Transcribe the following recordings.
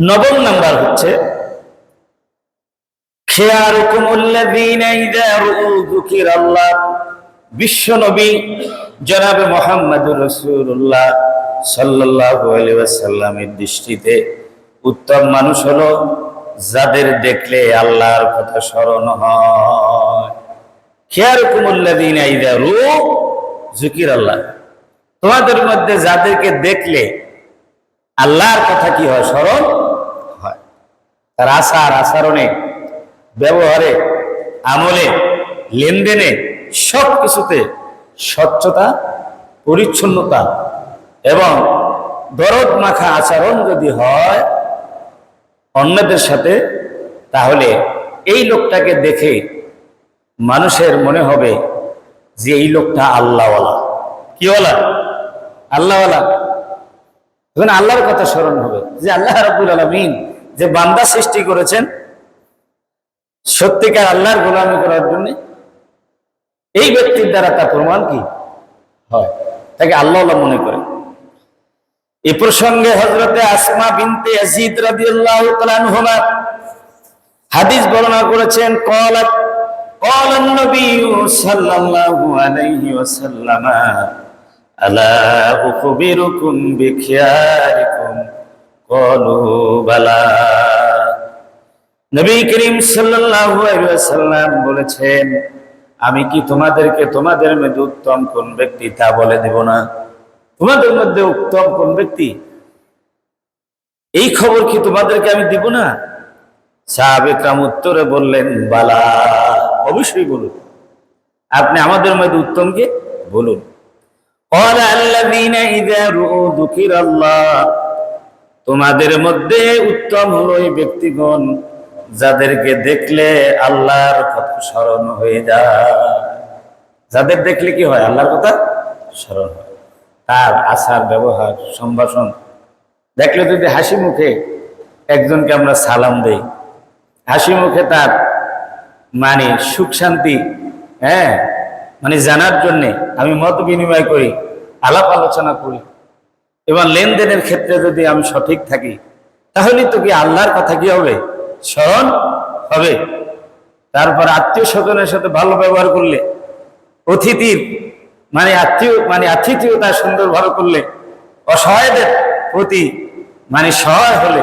নবম নাম্বার হচ্ছে বিশ্ব নবী জনাবে মোহাম্মদুর রাসূলুল্লাহ সাল্লাল্লাহু দৃষ্টিতে উত্তম মানুষ হলো যাদের দেখলে আল্লাহর কথা স্মরণ হয়। যুকিরাল্লাহ, তোমাদের মধ্যে যাদেরকে দেখলে আল্লাহর কথা কি হয়? স্মরণ হয়। তার আচার, আচরণে, ব্যবহারে, আমলে, লেনদেনে সব কিছুতে স্বচ্ছতা, পরিচ্ছন্নতা এবং দরদ মাখা আচরণ যদি হয় অন্যদের সাথে, তাহলে এই লোকটাকে দেখে মানুষের মনে হবে যে এই লোকটা আল্লাহওয়ালা। কিওয়ালা? আল্লাহওয়ালা। এখন আল্লাহর কথা স্মরণ হবে যে আল্লাহ রবুল আলমিন যে বান্দা সৃষ্টি করেছেন, সত্যিকার আল্লাহর গোলামি করার জন্য এই ব্যক্তির দ্বারা তা প্রমাণ কি? হয়। তাকে আল্লাহ মনে করে এ প্রসঙ্গে হজরতে আসমা বিনতে আজিদ রাদিয়াল্লাহু তাআলা হাদিস বর্ণনা করেছেন কলা কলান নবী সাল্লাল্লাহু আলাইহি ওয়াসাল্লাম। ألا أخبركم بخياركم قالوا بلى নবী করিম সাল্লাল্লাহু আলাইহি ওয়াসাল্লাম বলেছেন আমি কি তোমাদেরকে তোমাদের মধ্যে উত্তম কোন ব্যক্তি তা বলে দেব না তোমাদের মধ্যে উত্তম কোন ব্যক্তি এই খবর কি তোমাদেরকে আমি দিব না সাহাবেকরাম উত্তরে বললেন বালা অবশ্যই বলুন আপনি আমাদের মধ্যে উত্তমকে বলুন قال الذين إذا رؤوا ذكر الله তোমাদের মধ্যে উত্তম হলো এই ব্যক্তিগণ যাদেরকে দেখলে আল্লাহর কথা স্মরণ হয়ে যায় যাদের দেখলে কি হয় আল্লাহর কথা স্মরণ হয় তার আচার ব্যবহার সম্ভাষণ দেখলে যদি হাসি মুখে একজনকে আমরা সালাম দেই হাসি মুখে তার মানে সুখ শান্তি হ্যাঁ মানে জানার জন্যে আমি মত বিনিময় করি, আলাপ আলোচনা করি। এবং লেনদেনের ক্ষেত্রে যদি আমি সঠিক থাকি, তাহলে তো কি আল্লাহর কথা কি হবে? স্মরণ হবে। তারপর আত্মীয় স্বজনের সাথে ভালো ব্যবহার করলে, অতিথির মানে আত্মীয় মানে আতিথিয়তা সুন্দর ভালো করলে, অসহায়দের প্রতি মানে সহায় হলে,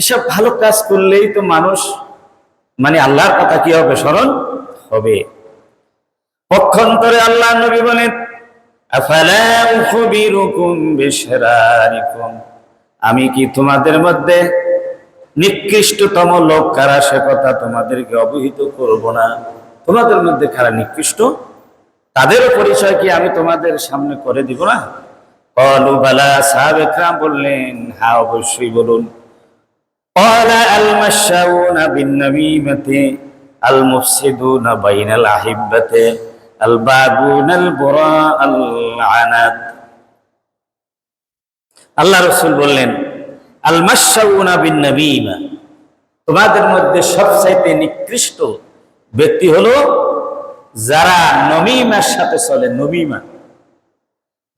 এসব ভালো কাজ করলেই তো মানুষ মানে আল্লাহর কথা কি হবে? স্মরণ হবে। পক্ষান্তরে আল্লাহ নবী বলেন আমি কি তোমাদের মধ্যে নিকৃষ্টতম লোক? কারা সে কথা তোমাদেরকে অবহিত করব না? তোমাদের মধ্যে কারা নিকৃষ্ট? তাদেরও পরিচয় কি আমি তোমাদের সামনে করে দিব না? অলুবালা সাহেব বললেন, হা, অবশ্যই বলুন। অলা আল বিন নামিমাতে আল বাইনাল আহিব্বাতে আল্লাহ রসুল বললেন তোমাদের মধ্যে সবচাইতে নিকৃষ্ট ব্যক্তি হলো যারা নমিমার সাথে চলে নমিমা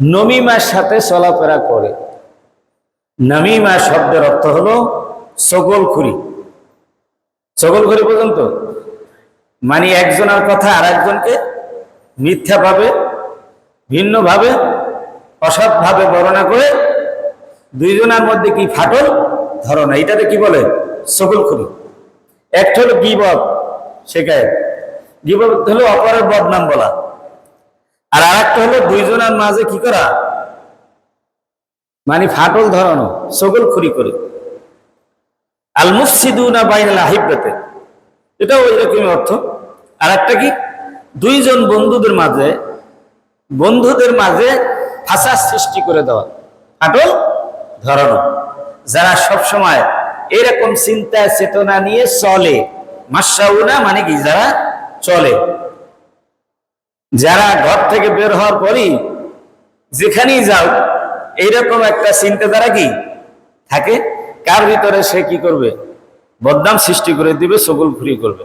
নমিমার সাথে চলাফেরা করে। নমিমা শব্দের অর্থ হলো সকলখুরি সকলখুরি পর্যন্ত। মানে একজনের কথা আর একজনকে মিথ্যাভাবে, ভিন্নভাবে, অসৎভাবে বর্ণনা করে দুইজনের মধ্যে কি ফাটল? ধারণা এটাতে কি বলে? সকল সকলখুরি একটা হলো বিপদ শেখায়। বিপদ হলো অপরের বদনাম বলা। আর আরেকটা হলো দুইজনের মাঝে কি করা? মানে ফাটল ধরানো সকলখুরি করে। আল মুফসিদুনা বাইনাল আহিব্বাতে। এটাও ওই রকমই অর্থ। আর একটা কি? দুইজন বন্ধুদের মাঝে বন্ধুদের মাঝে ফাঁসা সৃষ্টি করে দেওয়া, ফাটল ধরানো। যারা সব সময় এরকম চিন্তা চেতনা নিয়ে চলে মাসাউনা মানে কি? যারা চলে। যারা ঘর থেকে বের হওয়ার পরই যেখানেই যাও, এইরকম একটা চিন্তা দ্বারা কি? থাকে। কার ভিতরে সে কি করবে? বদনাম সৃষ্টি করে দিবে সগল ঘুরি করবে।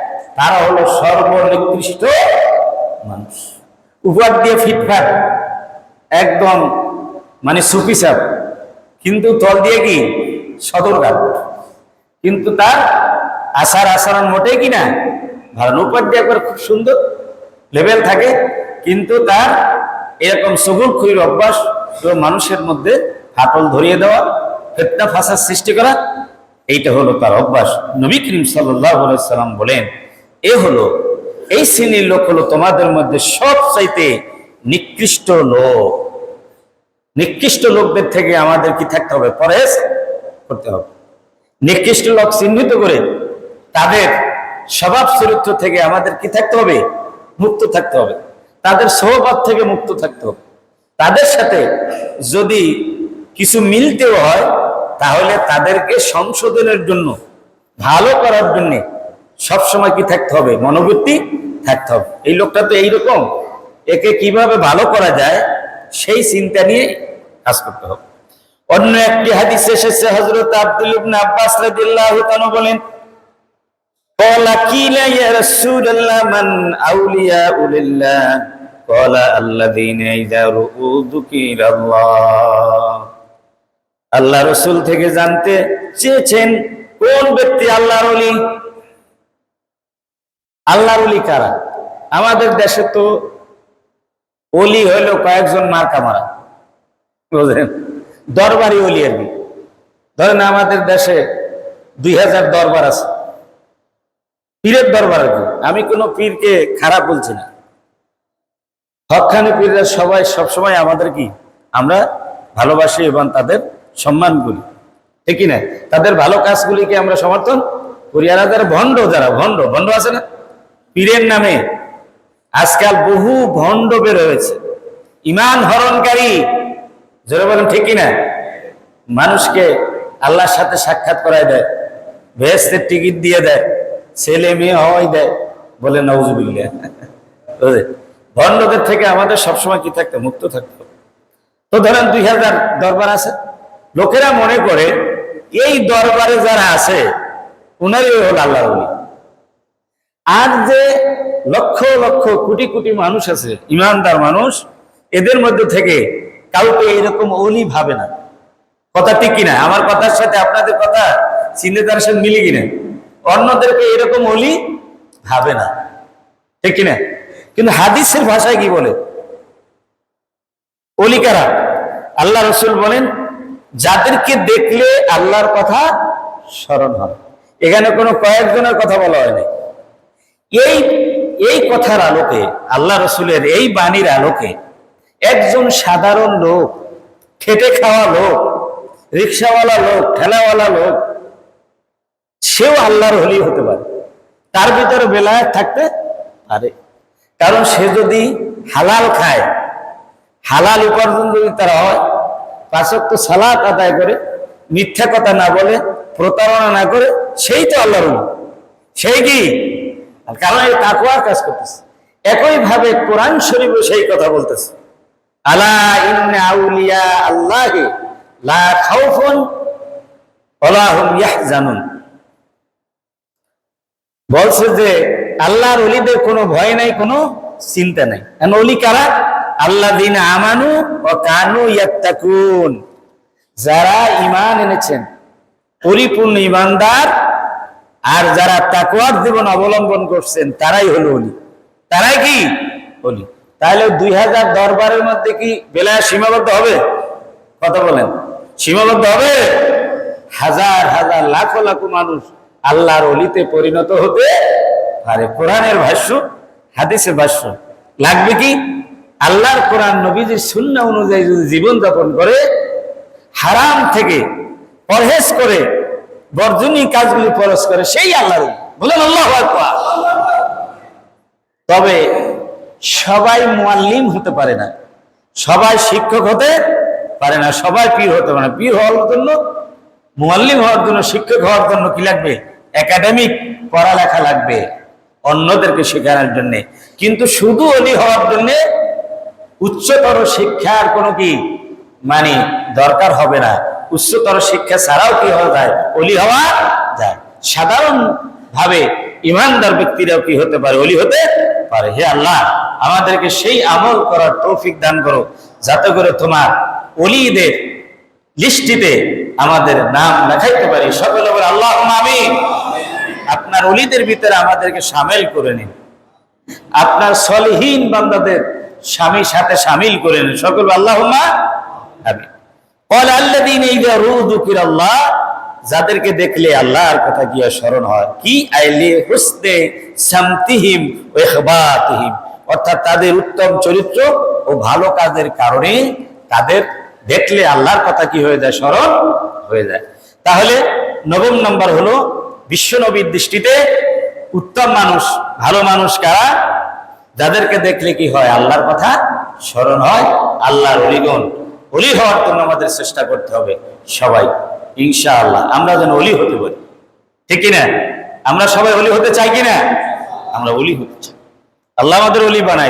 তারা হলো সর্বনিকৃষ্ট মানুষ। উপহার দিয়ে ফিটফাট একদম মানে সুফি সাপ কিন্তু তল দিয়ে কি? সদরঘাট কিন্তু তার আসার আচরণ মোটেই কি না? ভালো উপর দিয়ে একবার খুব সুন্দর লেভেল থাকে, কিন্তু তার এরকম সগুল খুরির অভ্যাস মানুষের মধ্যে হাতল ধরিয়ে দেওয়া, ফেতনা ফাঁসার সৃষ্টি করা, এইটা হলো তার অভ্যাস। নবী করিম সাল্লাহ সাল্লাম বলেন এ হলো, এই শ্রেণির লোক হলো তোমাদের মধ্যে সব চাইতে নিকৃষ্ট লোক। নিকৃষ্ট লোকদের থেকে আমাদের কি থাকতে হবে? পরেশ করতে হবে। নিকৃষ্ট লোক চিহ্নিত করে তাদের স্বভাব চরিত্র থেকে আমাদের কি থাকতে হবে? মুক্ত থাকতে হবে। তাদের স্বভাব থেকে মুক্ত থাকতে হবে। তাদের সাথে যদি কিছু মিলতেও হয়, তাহলে তাদেরকে সংশোধনের জন্য, ভালো করার জন্য সবসময় কি থাকতে হবে মনোবৃত্তি থাকতে হবে এই লোকটা তো এইরকম একে কিভাবে ভালো করা যায় সেই চিন্তা নিয়ে কাজ করতে হবে অন্য একটি হাদিস এসেছে হযরত আব্দুল ইবনে আব্বাস রাদিয়াল্লাহু তাআলা বলেন قال قيل يا رسول الله من أولياء لله قال الذين إذا رؤوا ذكر الله আল্লাহ রসুল থেকে জানতে চেয়েছেন কোন ব্যক্তি আল্লাহর অলি আল্লাহর অলি কারা? আমাদের দেশে তো অলি হইল কয়েকজন মার্কা মারা। বুঝলেন? দরবারি অলি আর কি ধরেন আমাদের দেশে দুই হাজার দরবার আছে। পীরের দরবার আর কি আমি কোনো পীরকে খারাপ বলছি না। হকখানি পীররা সবাই সবসময় আমাদের কি? আমরা ভালোবাসি এবং তাদের সম্মান করি। ঠিক না? তাদের ভালো কাজগুলিকে আমরা সমর্থন করি। আর ভণ্ড, যারা ভণ্ড ভণ্ড আছে না? পীরের নামে। আজকাল বহু ভণ্ড বের হয়েছে ইমান হরণকারী, জোরে বলেন ঠিক কি না মানুষকে আল্লাহর সাথে সাক্ষাৎ করায় দেয় ভেস্তের টিকিট দিয়ে দেয়, ছেলে মেয়ে হওয়াই দেয় বলে নজুবিল্লা ভণ্ডদের থেকে আমাদের সবসময় কি থাকতে? মুক্ত থাকতে। তো ধরেন দুই হাজার দরবার আছে। লোকেরা মনে করে, এই দরবারে যারা আছে, উনারই হল আল্লাহ আর যে লক্ষ লক্ষ কোটি কোটি মানুষ আছে, ইমানদার মানুষ, এদের মধ্যে থেকে কাউকে এরকম অলি ভাবে না। কথা ঠিক কিনা? আমার কথার সাথে আপনাদের কথা চিন্তার সাথে মিলে কিনা? অন্যদেরকে এরকম অলি ভাবে না। ঠিক কিনা? কিন্তু হাদিসের ভাষায় কি বলে? অলিকারা আল্লাহ রসুল বলেন, যাদেরকে দেখলে আল্লাহর কথা স্মরণ হয়। এখানে কোনো কয়েকজনের কথা বলা হয়নি। এই এই কথার আলোকে, আল্লাহ রসুলের এই বাণীর আলোকে একজন সাধারণ লোক, খেটে খাওয়া লোক, রিক্সাওয়ালা লোক, ঠেলাওয়ালা লোক, সেও আল্লাহর হলি হতে পারে। তার ভিতরে বেলায় থাকতে পারে। কারণ সে যদি হালাল খায়, হালাল উপার্জন যদি তারা হয়, পাঁচক তো সালাত আদায় করে, মিথ্যা কথা না বলে, প্রতারণা না করে, সেই তো আল্লাহর সেই কি? কারণ এই তাকুয়ার কাজ করতেছে। একই ভাবে কোরআন শরীফ সেই কথা বলতেছে। আলা আউলিয়া লা খাউফুন ইয়াহজানুন। বলছে যে আল্লাহর অলিদের কোনো ভয় নাই, কোনো চিন্তা নাই। কারণ অলি কারা? আল্লাহ দিন আমানু ও কানু ইয়াত্তাকুন। যারা ইমান এনেছেন, পরিপূর্ণ ইমানদার আর যারা তাকুয়ার জীবন অবলম্বন করছেন, তারাই হলো অলি। তারাই কি? অলি। তাহলে দুই হাজার দরবারের মধ্যে কি বেলায় সীমাবদ্ধ হবে? কথা বলেন। সীমাবদ্ধ হবে? হাজার হাজার, লাখো লাখো মানুষ আল্লাহর অলিতে পরিণত হতে পারে। কোরআনের ভাষ্য, হাদিসের ভাষ্য। লাগবে কি? আল্লাহর কোরআন নবীজির শূন্য অনুযায়ী যদি জীবন যাপন করে, হারাম থেকে পরহেজ করে বর্জনীয় কাজগুলি পরশ করে, সেই আল্লাহর অলি। বলেন আল্লাহ। তবে সবাই মোয়াল্লিম হতে পারে না। সবাই শিক্ষক হতে পারে না, সবাই পীর হতে পারে না। পীর হওয়ার জন্য মোয়াল্লিম হওয়ার জন্য, শিক্ষক হওয়ার জন্য কি লাগবে? একাডেমিক পড়ালেখা লাগবে অন্যদেরকে শেখানোর জন্য। কিন্তু শুধু অলি হওয়ার জন্য উচ্চতর শিক্ষার কোনো কি মানে দরকার হবে না। উচ্চতর শিক্ষা ছাড়াও কি হওয়া যায়? অলি হওয়া যায়। সাধারণ ভাবে ইমানদার ব্যক্তিরাও কি হতে পারে? অলি হতে পারে। হে আল্লাহ, আমাদেরকে সেই আমল করার তৌফিক দান করো, যাতে করে তোমার অলিদের লিস্টিতে আমাদের নাম লেখাইতে পারি। সকলে বলে আল্লাহ আমি আপনার অলিদের ভিতরে আমাদেরকে সামিল করে নিন। আপনার সলিহীন বান্দাদের স্বামীর সাথে সামিল করে নিন। সকল আল্লাহ আমি যাদেরকে দেখলে আল্লাহর কথা গিয়া স্মরণ হয় কি? আইলে হুসনে সামতিহিম ও ইখবাতিহিম। অর্থাৎ তাদের উত্তম চরিত্র ও ভালো কাজের কারণে তাদের দেখলে আল্লাহর কথা কি হয়ে যায়? স্মরণ হয়ে যায়। তাহলে নবম নম্বর হলো, বিশ্ব নবীর দৃষ্টিতে উত্তম মানুষ, ভালো মানুষ কারা? যাদেরকে দেখলে কি হয়? আল্লাহর কথা স্মরণ হয়, আল্লাহর অলিগণ। অলি হওয়ার জন্য আমাদের চেষ্টা করতে হবে সবাই, ইনশাআল্লাহ। আমরা যেন অলি হতে পারি। ঠিক কিনা? আমরা সবাই অলি হতে চাই কিনা? আমরা অলি হতে চাই। আল্লাহ আমাদের অলি বানাই।